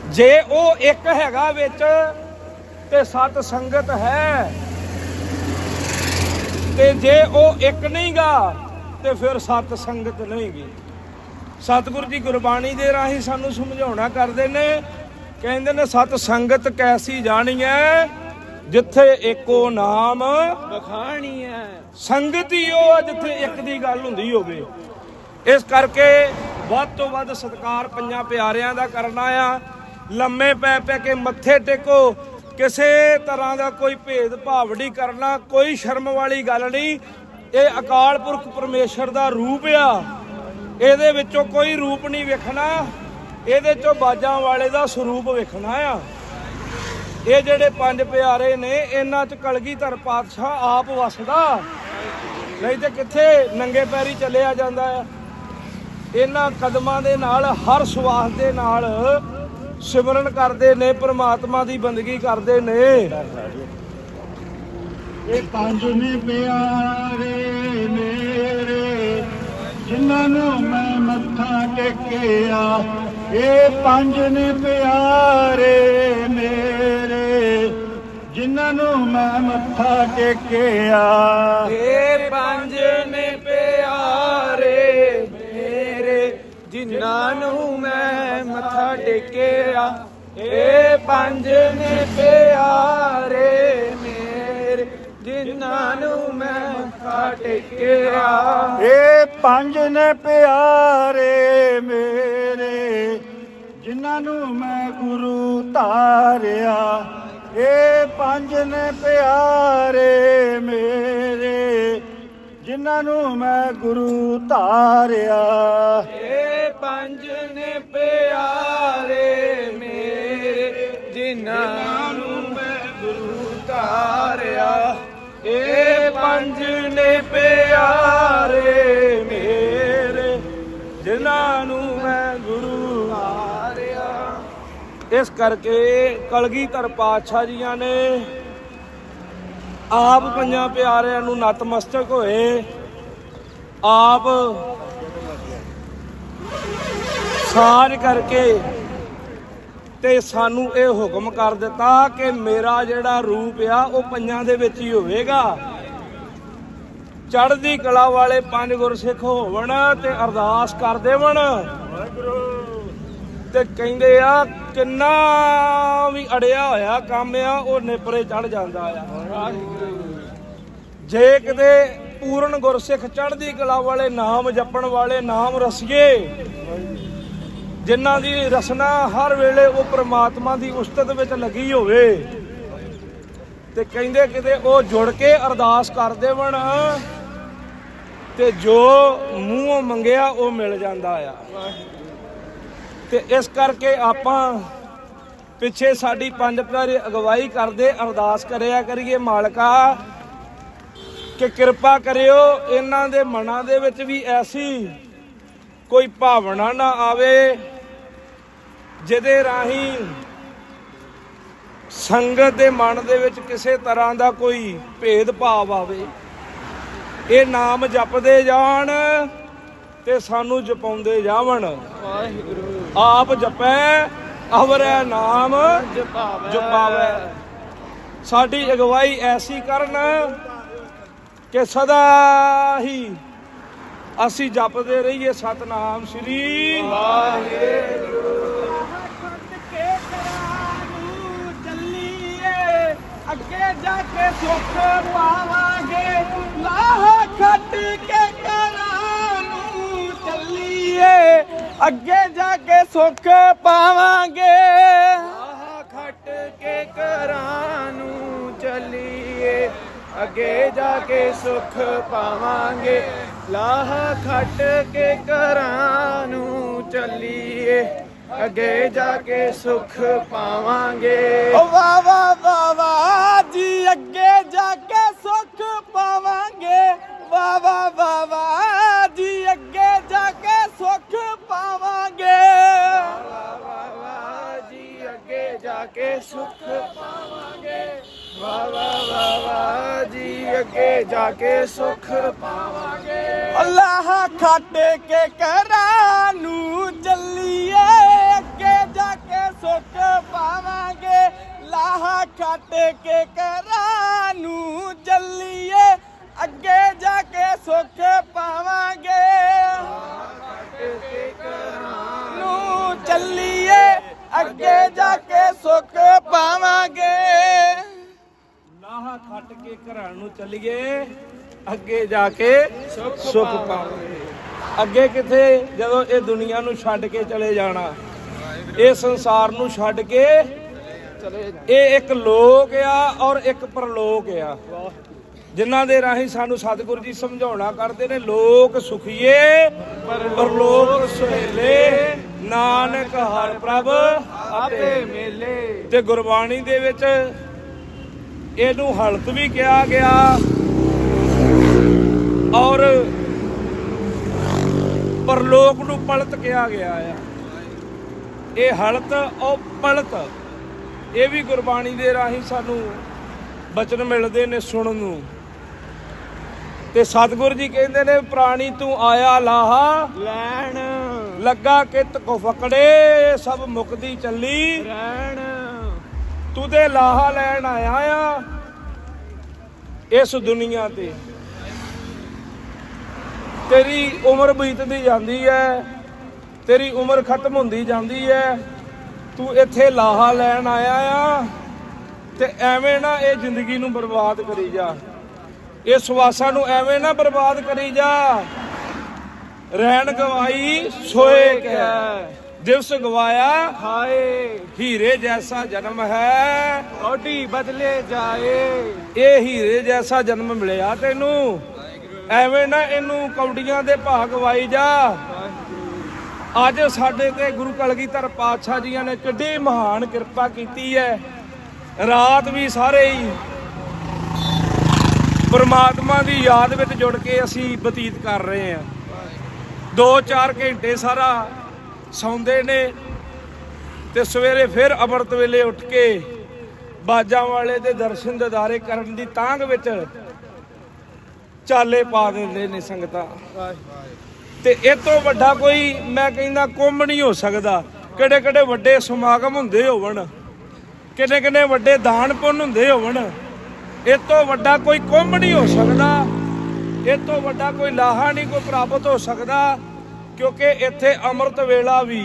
A: ਜੇ ਉਹ ਇੱਕ ਹੈਗਾ ਵਿੱਚ ਤੇ ਸਤ ਸੰਗਤ ਹੈ ਤੇ ਜੇ ਉਹ ਇੱਕ ਨਹੀਂਗਾ ਤੇ ਫਿਰ ਸਤ ਸੰਗਤ ਨਹੀਂਗੀ। ਸਤਿਗੁਰੂ ਜੀ ਗੁਰਬਾਣੀ ਦੇ ਰਾਹੀਂ ਸਾਨੂੰ ਸਮਝਾਉਣਾ ਕਰਦੇ ਨੇ ਕਹਿੰਦੇ ਨੇ ਸਤ ਸੰਗਤ ਕੈਸੀ ਜਾਣੀ ਹੈ ਜਿੱਥੇ ਇੱਕੋ ਨਾਮ
B: ਬਖਾਣੀ ਹੈ
A: ਸੰਗਤ ਹੀ ਉਹ ਜਿੱਥੇ ਇੱਕ ਦੀ ਗੱਲ ਹੁੰਦੀ ਹੋਵੇ। ਇਸ ਕਰਕੇ ਵੱਧ ਤੋਂ ਵੱਧ ਸਤਿਕਾਰ ਪੰਜਾਂ ਪਿਆਰਿਆਂ ਦਾ ਕਰਨਾ ਆ। ਲੰਮੇ ਪੈ ਪੈ ਕੇ ਮੱਥੇ ਟੇਕੋ ਕਿਸੇ ਤਰ੍ਹਾਂ ਦਾ ਕੋਈ ਭੇਦ ਭਾਵ ਨਹੀਂ ਕਰਨਾ, ਕੋਈ ਸ਼ਰਮ ਵਾਲੀ ਗੱਲ ਨਹੀਂ। ਇਹ ਅਕਾਲ ਪੁਰਖ ਪਰਮੇਸ਼ਰ ਦਾ ਰੂਪ ਆ। ਇਹਦੇ ਵਿੱਚੋਂ ਕੋਈ ਰੂਪ ਨਹੀਂ ਵੇਖਣਾ, ਇਹਦੇ ਚੋਂ ਬਾਜਾਂ ਵਾਲੇ ਦਾ ਸਰੂਪ ਵੇਖਣਾ ਆ। ਇਹ ਜਿਹੜੇ ਪੰਜ ਪਿਆਰੇ ਨੇ, ਇਹਨਾਂ 'ਚ ਕਲਗੀਧਰ ਪਾਤਸ਼ਾਹ ਆਪ ਵਸਦਾ। ਨਹੀਂ ਤੇ ਕਿੱਥੇ ਨੰਗੇ ਪੈਰੀ ਚੱਲਿਆ ਜਾਂਦਾ ਆ। ਇਹਨਾਂ ਕਦਮਾਂ ਦੇ ਨਾਲ, ਹਰ ਸਵਾਸ ਦੇ ਨਾਲ ਸਿਮਰਨ ਕਰਦੇ ਨੇ ਪ੍ਰਮਾਤਮਾ ਦੀ ਬੰਦਗੀ ਕਰਦੇ ਨੇ।
C: ਇਹ ਪੰਜ ਨੇ ਪਿਆਰੇ ਮੇਰੇ ਜਿਨ੍ਹਾਂ ਨੂੰ ਮੈਂ ਮੱਥਾ ਟੇਕਿਆ ਇਹ ਪੰਜ ਨੇ ਪਿਆਰੇ ਮੇਰੇ ਜਿਨ੍ਹਾਂ ਨੂੰ ਮੈਂ ਮੱਥਾ ਟੇਕਿਆ।
B: ਇਹ ਪੰਜ ਜਿਨ੍ਹਾਂ ਨੂੰ ਮੈਂ ਮੱਥਾ ਟੇਕਿਆ ਇਹ ਪੰਜ ਨੇ ਪਿਆਰੇ ਮੇਰੇ ਜਿਨ੍ਹਾਂ ਨੂੰ ਮੈਂ ਮੱਥਾ ਟੇਕਿਆ।
C: ਇਹ ਪੰਜ ਨੇ ਪਿਆਰੇ ਮੇਰੇ ਜਿਨ੍ਹਾਂ ਨੂੰ ਮੈਂ ਗੁਰੂ ਧਾਰਿਆ। ਇਹ ਪੰਜ ਨੇ ਪਿਆਰੇ ਮੇਰੇ ਜਿਨ੍ਹਾਂ ਨੂੰ ਮੈਂ ਗੁਰੂ ਧਾਰਿਆ।
B: ਨੇ ਪਿਆਰੇ ਮੇਰੇ, ਜਿਨ੍ਹਾਂ ਨੂੰ ਮੈਂ ਗੁਰੂ ਧਾਰਿਆ ਇਹ ਪੰਜ ਨੇ ਪਿਆਰੇ ਮੇਰੇ, ਜਿਨ੍ਹਾਂ ਨੂੰ ਮੈਂ ਗੁਰੂ ਧਾਰਿਆ
A: ਇਸ ਕਰਕੇ ਕਲਗੀਧਰ ਪਾਤਸ਼ਾਹ ਜੀਆਂ ਨੇ ਆਪ ਪੰਜਾਂ ਪਿਆਰਿਆਂ ਨੂੰ ਨਤਮਸਤਕ ਹੋਏ। ਆਪ ਸਾਜ ਕਰਕੇ ਤੇ ਸਾਨੂੰ ਇਹ ਹੁਕਮ ਕਰ ਦਿੱਤਾ ਕਿ ਮੇਰਾ ਜਿਹੜਾ ਰੂਪ ਆ, ਉਹ ਪੰਜਾਂ ਦੇ ਵਿੱਚ ਹੀ ਹੋਵੇਗਾ। ਚੜ੍ਹਦੀ ਕਲਾ ਵਾਲੇ ਪੰਜ ਗੁਰਸਿੱਖ ਹੋਵਣ ਤੇ ਅਰਦਾਸ ਕਰ ਦੇਵਣ। ਤੇ ਕਹਿੰਦੇ ਆ, ਕਿੰਨਾ ਵੀ ਅੜਿਆ ਹੋਇਆ ਕੰਮ ਆ, ਉਹ ਨੇਪਰੇ ਚੜ ਜਾਂਦਾ ਆ। ਜੇ ਕਿਤੇ ਪੂਰਨ ਗੁਰਸਿੱਖ ਚੜ੍ਹਦੀ ਕਲਾ ਵਾਲੇ ਨਾਮ ਜਪਣ ਵਾਲੇ ਨਾਮ ਰਸੀਏ ਜਿਨ੍ਹਾਂ ਦੀ ਰਸਨਾ ਹਰ ਵੇਲੇ ਉਹ ਪ੍ਰਮਾਤਮਾ ਦੀ ਉਸਤਤ ਵਿੱਚ ਲੱਗੀ ਹੋਵੇ ਤੇ ਕਹਿੰਦੇ ਕਿਤੇ ਉਹ ਜੁੜ ਕੇ ਅਰਦਾਸ ਕਰ ਦੇਵਣ ਤੇ ਜੋ ਮੂੰਹੋਂ ਮੰਗਿਆ ਉਹ ਮਿਲ ਜਾਂਦਾ ਆ। ਤੇ ਇਸ ਕਰਕੇ ਆਪਾਂ ਪਿੱਛੇ ਸਾਡੀ ਪੰਜ ਪਿਆਰੇ ਅਗਵਾਈ ਕਰਦੇ, ਅਰਦਾਸ ਕਰਿਆ ਕਰੀਏ ਮਾਲਕਾ, ਕਿ ਕਿਰਪਾ ਕਰਿਓ ਇਹਨਾਂ ਦੇ ਮਨਾਂ ਦੇ ਵਿੱਚ ਵੀ ਐਸੀ ਕੋਈ ਭਾਵਨਾ ਨਾ ਆਵੇ। ਜਿਹਦੇ ਰਾਹੀਂ ਸੰਗਤ ਦੇ ਮਨ ਦੇ ਵਿੱਚ ਕਿਸੇ ਤਰ੍ਹਾਂ ਦਾ ਕੋਈ ਭੇਦ ਭਾਵ ਆਵੇ। ਇਹ ਨਾਮ ਜਪਦੇ ਜਾਣ ਤੇ ਸਾਨੂੰ ਜਪਾਉਂਦੇ ਜਾਵਣ।
B: ਵਾਹਿਗੁਰੂ।
A: ਆਪ ਜਪੈ ਅਵਰੈ ਨਾਮ
B: ਜਪਾਵੇ।
A: ਜਪਾਵੇ। ਸਾਡੀ ਅਗਵਾਈ ਐਸੀ ਕਰਨ ਕਿ ਸਦਾ ਹੀ ਅਸੀਂ ਜਪਦੇ ਰਹੀਏ ਸਤਨਾਮ ਸ੍ਰੀ
B: ਚੱਲੀਏ ਅੱਗੇ ਜਾ ਕੇ ਸੁੱਖ ਪਾਵਾਂਗੇ। ਲਾਹ ਖੱਟ ਕੇ ਕਰਾਂ ਨੂੰ ਚੱਲੀਏ। ਅੱਗੇ ਜਾ ਕੇ ਸੁੱਖ ਪਾਵਾਂਗੇ। ਲਾਹ ਖੱਟ ਕੇ ਕਰਾਂ ਨੂੰ ਚੱਲੀਏ। ਅੱਗੇ ਜਾ ਕੇ ਸੁੱਖ ਪਾਵਾਂਗੇ। ਲਾਹ ਖੱਟ ਕੇ ਕਰਾਂ ਨੂੰ ਚੱਲੀਏ। ਅੱਗੇ ਜਾ ਕੇ ਸੁੱਖ ਪਾਵਾਂਗੇ। ਓ ਵਾ ਵਾ ਵਾ ਵਾ ਜੀ ਅੱਗੇ ਜਾ ਕੇ ਸੁੱਖ ਪਾਵਾਂਗੇ। ਵਾ ਵਾ ਵਾ ਵਾ ਜੀ ਅੱਗੇ ਜਾ ਕੇ ਸੁੱਖ ਪਾਵਾਂਗੇ। ਵਾ ਵਾ ਵਾ ਜੀ ਅੱਗੇ ਜਾ ਕੇ ਸੁੱਖ ਪਾਵਾਂਗੇ। ਵਾ ਵਾ ਵਾ ਵਾ ਜੀ ਅੱਗੇ ਜਾ ਕੇ ਸੁੱਖ ਪਾਵਾਂਗੇ ਅੱਲਾਹ ਖੱਟ ਕੇ ਕਰਾਂ ਨੂੰ ਚੱਲੀਏ ਕੇ ਸੁੱਖ ਪਾਵਾਂਗੇ ਲਾਹ ਖੱਟ ਕੇ ਕਰਾਂ ਨੂੰ ਚੱਲੀਏ ਅੱਗੇ ਜਾ ਕੇ ਸੁੱਖ ਪਾਵਾਂਗੇ। ਨੂੰ ਚੱਲੀਏ ਅੱਗੇ ਜਾ ਕੇ ਸੁੱਖ ਪਾਵਾਂਗੇ।
A: ਲਾਹਾ ਖੱਟ ਕੇ ਘਰਾਂ ਨੂੰ ਚੱਲੀਏ। ਅੱਗੇ ਜਾ ਕੇ ਸੁੱਖ ਪਾਵਾਂਗੇ। ਅੱਗੇ ਕਿੱਥੇ? ਜਦੋਂ ਇਹ ਦੁਨੀਆ ਨੂੰ ਛੱਡ ਕੇ ਚਲੇ ਜਾਣਾ। ਇਹ ਸੰਸਾਰ ਨੂੰ ਛੱਡ ਕੇ ਇਹ ਇੱਕ ਲੋਕ ਆ ਔਰ ਇੱਕ ਪਰਲੋਕ ਆ। ਜਿਨ੍ਹਾਂ ਦੇ ਰਾਹੀਂ ਸਾਨੂੰ ਸਤਿਗੁਰੂ ਜੀ ਸਮਝਾਉਣਾ ਕਰਦੇ ਨੇ, ਲੋਕ ਸੁਖੀਏ, ਪਰਲੋਕ ਸੁਹੇਲੇ, ਨਾਨਕ ਹਰ ਪ੍ਰਭ ਆਪੇ
B: ਮੇਲੇ।
A: ਤੇ ਗੁਰਬਾਣੀ ਦੇ ਵਿੱਚ ਇਹਨੂੰ ਹਲਤ ਵੀ ਕਿਹਾ ਗਿਆ। ਔਰ ਪਰਲੋਕ ਨੂੰ ਪਲਤ ਕਿਹਾ ਗਿਆ ਆ। ਇਹ ਹਲਤ ਔਰ ਪਲਤ ਇਹ ਵੀ ਗੁਰਬਾਣੀ ਦੇ ਰਾਹੀਂ ਸਾਨੂੰ ਬਚਨ ਮਿਲਦੇ ਨੇ ਸੁਣਨ ਨੂੰ। ਤੇ ਸਤਿਗੁਰੂ ਜੀ ਕਹਿੰਦੇ ਨੇ ਪ੍ਰਾਣੀ ਤੂੰ ਆਇਆ ਲਾਹਾ
B: ਲੈਣ।
A: ਲੱਗਾ ਕਿਤ ਕੋ ਫਕੜੇ ਸਭ ਮੁਕਦੀ ਚੱਲੀ।
B: ਰਹਿਣ।
A: ਤੂੰ ਤੇ ਲਾਹਾ ਲੈਣ ਆਇਆ ਆ ਇਸ ਦੁਨੀਆ ਤੇ। ਤੇਰੀ ਉਮਰ ਬੀਤਦੀ ਜਾਂਦੀ ਹੈ ਤੇਰੀ ਉਮਰ ਖਤਮ ਹੁੰਦੀ ਜਾਂਦੀ ਹੈ ਤੂੰ ਇੱਥੇ ਲਾਹਾ ਲੈਣ ਆਇਆ ਆ ਤੇ ਐਵੇਂ ਨਾ ਇਹ ਜ਼ਿੰਦਗੀ ਨੂੰ ਬਰਬਾਦ ਕਰੀ ਜਾ। ਇਹ ਸਵਾਸਾਂ ਨੂੰ ਐਵੇਂ ਨਾ ਬਰਬਾਦ ਕਰੀ ਜਾ। ਰਹਿਣ ਗਵਾਈ ਸੋਏ ਕਹਿ। ਦਿਵਸ ਗਵਾਇਆ
B: ਹਾਏ
A: ਹੀਰੇ ਜੈਸਾ ਜਨਮ ਹੈ।
B: ਓਡੀ ਬਦਲੇ ਜਾਏ।
A: ਇਹ ਹੀਰੇ ਜੈਸਾ ਜਨਮ ਮਿਲਿਆ ਤੈਨੂੰ। ਐਵੇਂ ਨਾ ਇਹਨੂੰ ਕੌਡੀਆਂ ਦੇ ਭਾਗ ਵਾਈ ਜਾ। ਅੱਜ ਸਾਡੇ ਤੇ ਗੁਰੂ ਕਲਗੀਧਰ ਪਾਤਸ਼ਾਹ ਜੀਆਂ ਨੇ ਕਿੱਡੀ ਮਹਾਨ ਕਿਰਪਾ ਕੀਤੀ ਹੈ। ਰਾਤ ਵੀ ਸਾਰੇ ਹੀ ਪਰਮਾਤਮਾ ਦੀ ਯਾਦ ਵਿੱਚ ਜੁੜ ਕੇ ਅਸੀਂ ਬਤੀਤ ਕਰ ਰਹੇ ਹਾਂ। 2-4 ਘੰਟੇ ਸਾਰਾ ਸੌਂਦੇ ਨੇ ਤੇ ਸਵੇਰੇ ਫਿਰ ਅੰਮ੍ਰਿਤ ਵੇਲੇ ਉੱਠ ਕੇ ਬਾਜਾਂ ਵਾਲੇ ਦੇ ਦਰਸ਼ਨ ਦਿਦਾਰੇ ਕਰਨ ਦੀ ਤਾਂਗ ਵਿੱਚ ਚਾਲੇ ਪਾ ਦਿੰਦੇ ਨੇ ਸੰਗਤਾਂ। ਤੇ ਇਹ ਤੋਂ ਵੱਡਾ ਕੋਈ ਮੈਂ ਕਹਿੰਦਾ ਕੁੰਭ ਨਹੀਂ ਹੋ ਸਕਦਾ। ਕਿਹੜੇ ਕਿਹੜੇ ਵੱਡੇ ਸਮਾਗਮ ਹੁੰਦੇ ਹੋਵਣ, ਕਿੰਨੇ ਕਿੰਨੇ ਵੱਡੇ ਦਾਨ ਪੁੰਨ ਹੁੰਦੇ ਹੋਵਣ, ਇਹ ਤੋਂ ਵੱਡਾ ਕੋਈ ਕੁੰਭ ਨਹੀਂ ਹੋ ਸਕਦਾ। ਇਹ ਤੋਂ ਵੱਡਾ ਕੋਈ ਲਾਹਾ ਨਹੀਂ, ਕੋਈ ਪ੍ਰਾਪਤ ਹੋ ਸਕਦਾ, ਕਿਉਂਕਿ ਇੱਥੇ ਅੰਮ੍ਰਿਤ ਵੇਲਾ ਵੀ,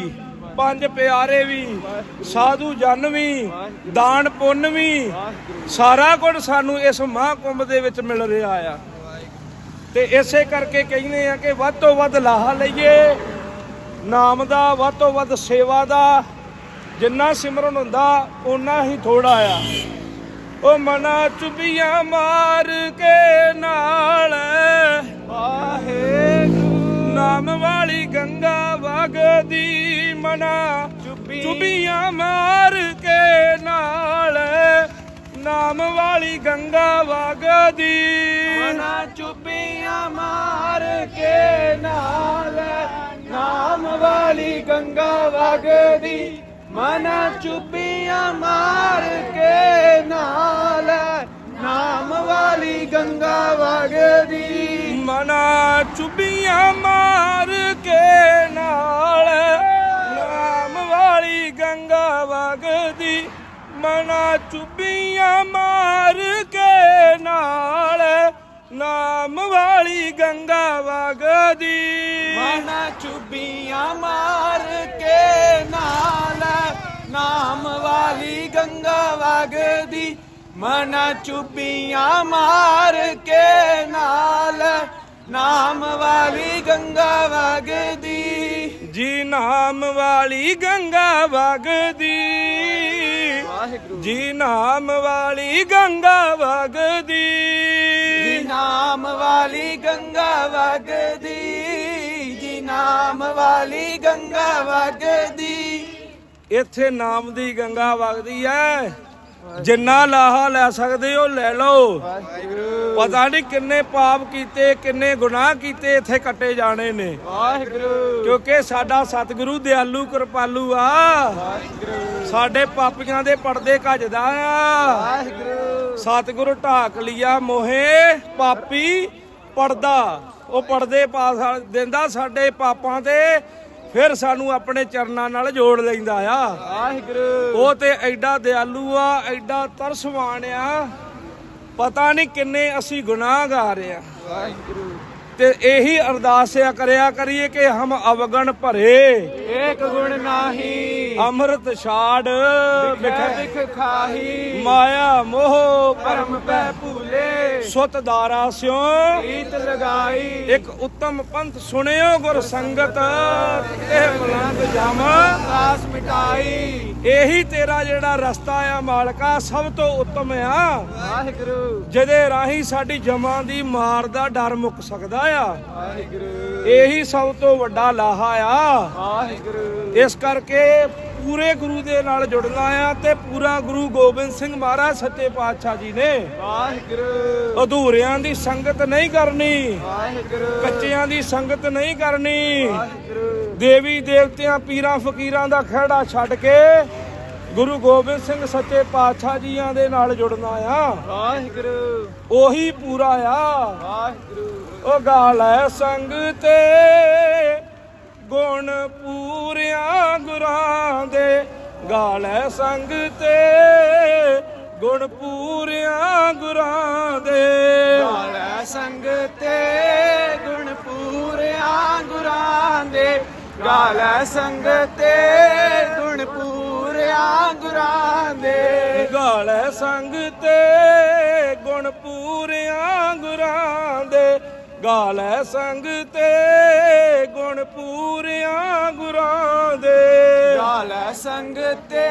A: ਪੰਜ ਪਿਆਰੇ ਵੀ, ਸਾਧੂ ਜਨ ਵੀ, ਦਾਨ ਪੁੰਨ ਵੀ, ਸਾਰਾ ਕੁਝ ਸਾਨੂੰ ਇਸ ਮਹਾਂਕੁੰਭ ਦੇ ਵਿੱਚ ਮਿਲ ਰਿਹਾ ਆ। ਤੇ ਇਸੇ ਕਰਕੇ ਕਹਿੰਦੇ ਆ ਕਿ ਵੱਧ ਤੋਂ ਵੱਧ ਲਾਹਾ ਲਈਏ ਨਾਮ ਦਾ ਵੱਧ ਤੋਂ ਵੱਧ ਸੇਵਾ ਦਾ ਜਿੰਨਾ ਸਿਮਰਨ ਹੁੰਦਾ ਓਨਾ ਹੀ ਥੋੜਾ ਆ। ਉਹ ਮਨਾ ਚੁਬੀਆਂ ਮਾਰ ਕੇ ਨਾਲ
B: ਵਾਹਿਗੁਰੂ
A: ਨਾਮ ਵਾਲੀ ਗੰਗਾ ਵਗਦੀ ਮਨਾ ਚੁਬੀਆਂ ਮਾਰ ਕੇ ਨਾਲ। ਨਾਮ ਵਾਲੀ ਗੰਗਾ ਵਗਦੀ
B: ਕੇ ਨਾਲ ਨਾਮ ਵਾਲੀ ਗੰਗਾ ਵਗਦੀ ਮਨਾ ਚੁੱਪੀਆਂ ਮਾਰ ਕੇ ਨਾਲ ਨਾਮ ਵਾਲੀ ਗੰਗਾ ਵਗਦੀ
A: ਮਨਾ ਚੁਬੀਆਂ ਮਾਰ ਕੇ ਨਾਲ ਨਾਮ ਵਾਲੀ ਗੰਗਾ ਵਗਦੀ। ਮਨਾ ਚੁਬੀਆਂ ਮਾਰ ਕੇ ਨਾਲ ਨਾਮ ਵਾਲੀ ਗੰਗਾ ਵਗਦੀ।
B: ਮਨਾ ਚੁੱਬੀਆਂ ਮਾਰ ਕੇ ਨਾਲ ਨਾਮ ਵਾਲੀ ਗੰਗਾ ਵਗਦੀ।
A: ਜੀ ਨਾਮ ਵਾਲੀ ਗੰਗਾ ਵਗਦੀ।
B: ਵਾਹਿਗੁਰੂ।
A: ਜੀ ਨਾਮ ਵਾਲੀ ਗੰਗਾ ਵਗਦੀ।
B: ਨਾਮ ਵਾਲੀ ਗੰਗਾ ਵਗਦੀ, ਜੀ ਨਾਮ ਵਾਲੀ ਗੰਗਾ ਵਗਦੀ।
A: ਇੱਥੇ ਨਾਮ ਦੀ ਗੰਗਾ ਵਗਦੀ ਐ। ਜਿੰਨਾ ਲਾਹਾ ਲੈ ਸਕਦੇ ਹੋ ਲੈ ਲਓ। ਪਤਾ ਨਹੀਂ ਕਿੰਨੇ ਪਾਪ ਕੀਤੇ ਕਿੰਨੇ ਗੁਨਾਹ ਕੀਤੇ ਇੱਥੇ ਕੱਟੇ ਜਾਣੇ ਨੇ।
B: ਵਾਹਿਗੁਰੂ।
A: ਕਿਉਂਕਿ ਸਾਡਾ ਸਤਿਗੁਰੂ ਦਿਆਲੂ ਕਿਰਪਾਲੂ ਆ।
B: ਵਾਹਿਗੁਰੂ।
A: ਸਾਡੇ ਪਾਪੀਆਂ ਦੇ ਪਰਦੇ ਕੱਜਦਾ ਆ।
B: ਵਾਹਿਗੁਰੂ।
A: ਸਤਿਗੁਰੂ ਢਾਕ ਲਿਆ ਮੋਹੇ ਪਾਪੀ ਪਰਦਾ। ਉਹ ਪਰਦੇ ਪਾ ਦਿੰਦਾ ਸਾਡੇ ਪਾਪਾਂ ਤੇ। ਫਿਰ ਸਾਨੂੰ ਆਪਣੇ ਚਰਨਾਂ ਨਾਲ ਜੋੜ ਲੈਂਦਾ ਆ।
B: ਵਾਹਿਗੁਰੂ।
A: ਉਹ ਤੇ ਐਡਾ ਦਿਆਲੂ ਆ ਐਡਾ ਤਰਸਵਾਨ ਆ। ਪਤਾ ਨਹੀਂ ਕਿੰਨੇ ਅਸੀਂ ਗੁਨਾਹਗਾਰ ਆ।
B: ਵਾਹਿਗੁਰੂ।
A: ਤੇ ਇਹੀ ਅਰਦਾਸ ਆ ਕਰਿਆ ਕਰੀਏ ਕਿ ਹਮ ਅਵਗਣ ਭਰੇ।
B: ਏਕ ਗੁਣ ਨਾਹੀ।
A: ਅੰਮ੍ਰਿਤ ਛਾੜ
B: ਵਿਖ ਖਾਹੀ।
A: ਮਾਇਆ ਮੋਹ
B: ਪਰਮ ਪੈ ਭੂਲੇ।
A: ਸੁਤ ਦਾਰਾ ਸਿਓ।
B: ਰੀਤ ਲਗਾਈ।
A: ਇੱਕ ਉੱਤਮ ਪੰਥ ਸੁਣਿਓ ਗੁਰ ਸੰਗਤ ਤੇ ਬੁਲੰਦ ਜਮ
B: ਆਸ ਮਿਟਾਈ।
A: ਇਹੀ ਤੇਰਾ ਜਿਹੜਾ ਰਸਤਾ ਆ ਮਾਲਕਾ ਸਭ ਤੋਂ ਉੱਤਮ ਆ।
B: ਵਾਹਿਗੁਰੂ।
A: ਜਿਹਦੇ ਰਾਹੀਂ ਸਾਡੀ ਜਮਾਂ ਦੀ ਮਾਰ ਦਾ ਡਰ ਮੁੱਕ ਸਕਦਾ ਆ ਇਹੀ ਸਭ ਤੋਂ ਵੱਡਾ ਲਾਹਾ ਆ। ਇਸ ਕਰਕੇ ਪੂਰੇ ਗੁਰੂ ਦੇ ਨਾਲ ਜੁੜਨਾ ਆ ਤੇ ਪੂਰਾ ਗੁਰੂ ਗੋਬਿੰਦ ਸਿੰਘ ਮਹਾਰਾਜ ਸੱਚੇ ਪਾਤਸ਼ਾਹ ਜੀ ਨੇ।
B: ਵਾਹਿਗੁਰੂ।
A: ਅਧੂਰਿਆਂ ਦੀ ਸੰਗਤ ਨਹੀਂ ਕਰਨੀ
B: ਵਾਹਿਗੁਰੂ।
A: ਕੱਚਿਆਂ ਦੀ ਸੰਗਤ ਨਹੀਂ ਕਰਨੀ।
B: ਵਾਹਿਗੁਰੂ।
A: ਦੇਵੀ ਦੇਵਤਿਆਂ ਪੀਰਾਂ ਫਕੀਰਾਂ ਦਾ ਖਹਿੜਾ ਛੱਡ ਕੇ ਗੁਰੂ ਗੋਬਿੰਦ ਸਿੰਘ ਸੱਚੇ ਪਾਤਸ਼ਾਹ ਜੀਆਂ ਦੇ ਨਾਲ ਜੁੜਨਾ ਆ।
B: ਵਾਹਿਗੁਰੂ।
A: ਉਹੀ ਪੂਰਾ ਆ।
B: ਵਾਹਿਗੁਰੂ।
A: ਉਹ ਗਾਲੈ ਸੰਗ ਤੇ ਗੁਣ ਪੂਰਿਆਂ ਗੁਰਾਂ ਦੇ। ਗਾਲੈ ਸੰਗ ਤੇ ਗੁਣ ਪੂਰਿਆਂ ਗੁਰਾਂ ਦੇ।
B: ਗਾਲੈ ਸੰਗ ਤੇ ਗੁਣ ਪੂਰਿਆਂ ਗੁਰਾਂ ਦੇ। ਗਾਲੈ ਸੰਗ ਤੇ ਗੁਣ ਪੂਰਿਆਂ ਗੁਰਾਂ ਦੇ।
A: ਗਾਲੈ ਸੰਗ ਤੇ ਗੁਣ ਪੂਰਿਆਂ ਗੁਰਾਂ ਦੇ। ਗਾਲੈ ਸੰਗ ਤੇ ਗੁਣ ਪੂਰਿਆਂ ਗੁਰਾਂ ਦੇ।
B: ਗਾਲੇ ਸੰਗ ਤੇ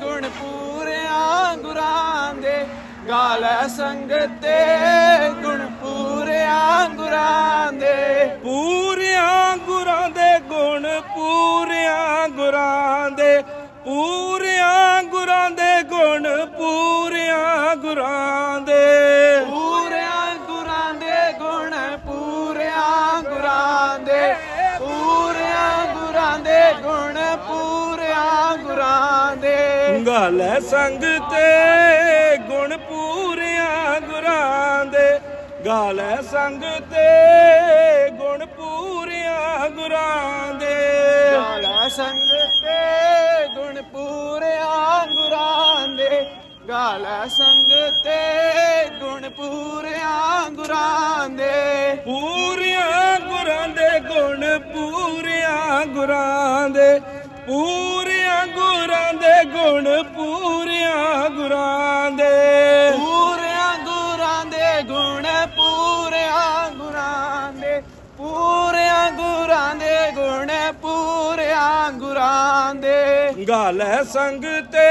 B: ਗੁਣ ਪੂਰਿਆਂ ਗੁਰਾਂ ਦੇ। ਗਾਲੇ ਸੰਗ ਤੇ ਗੁਣ ਪੂਰਿਆਂ ਗੁਰਾਂ ਦੇ।
A: ਪੂਰਿਆਂ ਗੁਰਾਂ ਦੇ ਗੁਣ ਪੂਰਿਆਂ ਗੁਰਾਂ ਦੇ ਪੂਰਿਆਂ ਗੁਰਾਂ ਦੇ ਗੁਣ ਪੂਰਿਆਂ ਗੁਰਾਂ ਦੇ।
B: ਪੂਰਿਆਂ ਗੁਰਾਂ ਦੇ ਗੁਣ ਪੂਰਿਆਂ ਗੁਰਾਂ ਦੇ। ਪੂਰਿਆਂ ਗੁਰਾਂ ਦੇ ਗੁਣ ਪੂਰਿਆਂ ਗੁਰਾਂ ਦੇ।
A: ਗਾਲੇ ਸੰਗ ਤੇ ਗੁਣ ਪੂਰਿਆਂ ਗੁਰਾਂ ਦੇ। ਗਾਲੇ ਸੰਗ ਤੇ ਗੁਣ ਪੂਰਿਆਂ ਗੁਰਾਂ ਦੇ।
B: ਗਾਲਾ ਸੰਗ ਤੇ ਗਾਲਾ ਸੰਗ ਤੇ ਗੁਣ ਪੂਰਿਆਂ ਗੁਰਾਂ ਦੇ।
A: ਪੂਰਿਆਂ ਗੁਰਾਂ ਦੇ ਗੁਣ ਪੂਰਿਆਂ ਗੁਰਾਂ ਦੇ। ਪੂਰਿਆਂ ਗੁਰਾਂ ਦੇ ਗੁਣ ਪੂਰਿਆਂ ਗੁਰਾਂ ਦੇ।
B: ਪੂਰਿਆਂ ਗੁਰਾਂ ਦੇ ਗੁਣ ਪੂਰਿਆਂ ਗੁਰਾਂ ਦੇ। ਪੂਰਿਆਂ ਗੁਰਾਂ ਦੇ ਗੁਣ ਪੂਰਿਆਂ ਗੁਰਾਂ ਦੇ।
A: ਗਾਲੇ ਸੰਗ ਤੇ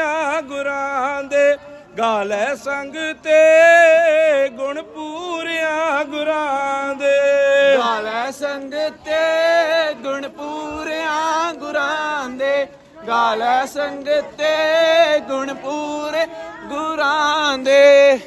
A: ਪੂਰਿਆਂ ਗੁਰਾਂ ਦੇ ਗਾਲੇ ਸੰਗ ਤੇ, ਗੁਣ ਪੂਰਿਆਂ ਗੁਰਾਂ ਦੇ।
B: ਗਾਲੇ ਸੰਗ ਤੇ, ਗੁਣ ਪੂਰਿਆਂ ਗੁਰਾਂ ਦੇ। ਗਾਲੇ ਸੰਗ ਤੇ, ਗੁਣ ਪੂਰੇ ਗੁਰਾਂ ਦੇ।